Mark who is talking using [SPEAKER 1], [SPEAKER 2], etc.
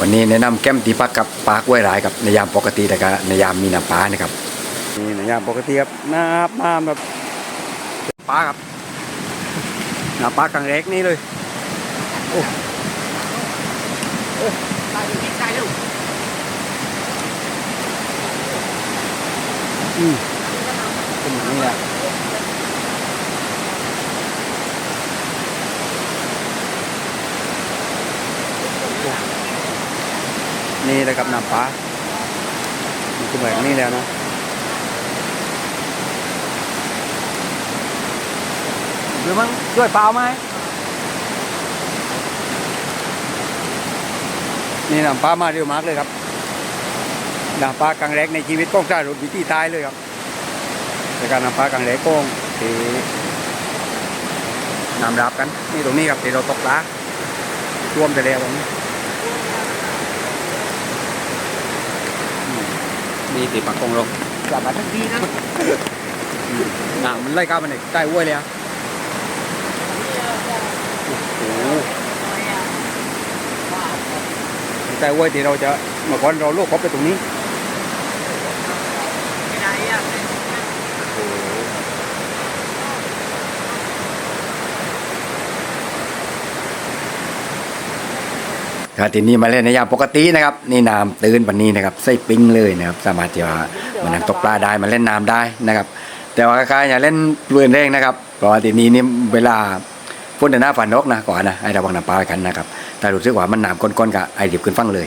[SPEAKER 1] วันนี้แนะนำแก้มตีพักกับปลากล้วยหลายกับในยามปกติแต่ก็ในยามมีน้ำปลานะครับนี่ในยามปกติครับน้ำมาแบบปลาครับน้ำปลากังเล็กนี่เลยโอ้โอ้ตายอยู่ตายเร็วอืมเป็นอย่างนี้แหละ นี่เลยครับน้ำปลามันคือแบบนี้แล้วนะหรือมั้งช่วยเปล่าไหมนี่น้ำปลามาเร็วมากเลยครับน้ำปลาครั้งแรกในชีวิตก้องจ่ายรถวิธีตายเลยครับในการน้ำปลาครั้งแรกก้องที่น้ำรับกันนี่ตรงนี้ครับที่เราตกปลาท่วมไปแล้วตรงนี้ มีติดปากกงลงกลับมาทักทีนะหนามันไล่ก้าวมันเนี่ยใกล้อ้วยเลยอะโอ้โหใกล้อ้วยที่เราจะเมื่อก่อนเราลูกเขาไปตรงนี้ ครับทีนี้มาเล่นในยามปกตินะครับนี่น้ำตื้นปันนี้นะครับใส่ปิ้งเลยนะครับสามารถที่ว่ามานั่งตกปลาได้มาเล่นน้ำได้นะครับ แต่ว่าใครอย่าเล่นเรือนแรงนะครับเพราะว่าทีนี้นี่เวลาฝนเดินหน้าฝันนกนะก่อนนะให้ระวังน้ำปลากันนะครับถ้ารู้สึกว่ามันน้ำก้นๆก็ไอดิบขึ้นฟังเลย